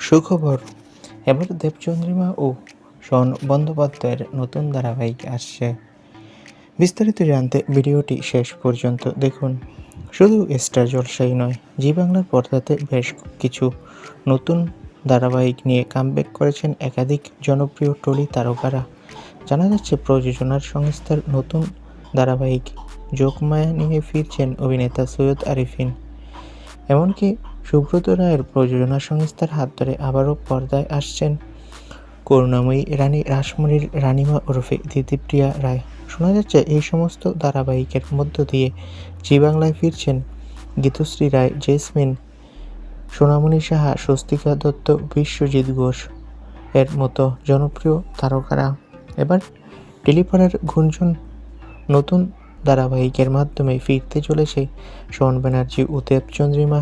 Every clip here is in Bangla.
সুখবর। এবার দেবচন্দ্রিমা ও শন বন্দ্যোপাধ্যায়ের নতুন ধারাবাহিক আসছে। বিস্তারিত জানতে ভিডিওটি শেষ পর্যন্ত দেখুন। শুধু স্টার জলসাই নয় জি বাংলার পর্দাতে বেশ কিছু নতুন ধারাবাহিক নিয়ে কামব্যাক করেছেন একাধিক জনপ্রিয় টলি তারকারা। জানা যাচ্ছে, প্রযোজনার সংস্থার নতুন ধারাবাহিক যোগমায়া নিয়ে ফিরছেন অভিনেতা সৈয়দ আরিফিন। এমনকি সুব্রত রায়ের প্রযোজনা সংস্থার হাত ধরে আবারও পর্দায় আসছেন করুণাময়ী রানী রাসমণির রানীমা ওরফে দিদিপ্রিয়া রায়। শোনা যাচ্ছে, এই সমস্ত ধারাবাহিকের মধ্য দিয়ে জি বাংলায় ফিরছেন গীতশ্রী রায়, জেসমিন, সোনামণি সাহা, স্বস্তিকা দত্ত, বিশ্বজিৎ ঘোষ এর মতো জনপ্রিয় তারকারা। এবার টেলিপাড়ার গুঞ্জন, নতুন ধারাবাহিকের মাধ্যমে ফিরতে চলেছে শোন ব্যানার্জি ও দেবচন্দ্রিমা।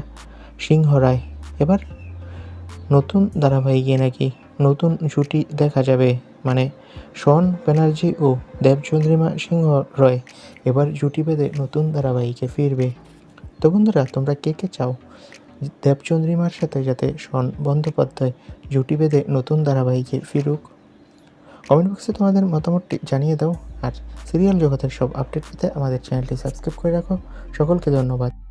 সিংহ রায়। এবার নতুন ধারাবাহিকে নাকি নতুন জুটি দেখা যাবে। মানে শন ব্যানার্জি ও দেবচন্দ্রিমা সিংহ রয় এবার জুটি বেঁধে নতুন ধারাবাহিকে ফিরবে। তো বন্ধুরা, তোমরা কে কে চাও? দেবচন্দ্রিমার সাথে যাতে শন বন্দ্যোপাধ্যায় জুটি বেঁধে নতুন ধারাবাহিকে ফিরুক। কমেন্ট বক্সে তোমাদের মতামতটি জানিয়ে দাও। আর সিরিয়াল জগতের সব আপডেট পেতে আমাদের চ্যানেলটি সাবস্ক্রাইব করে রাখো। সকলকে ধন্যবাদ।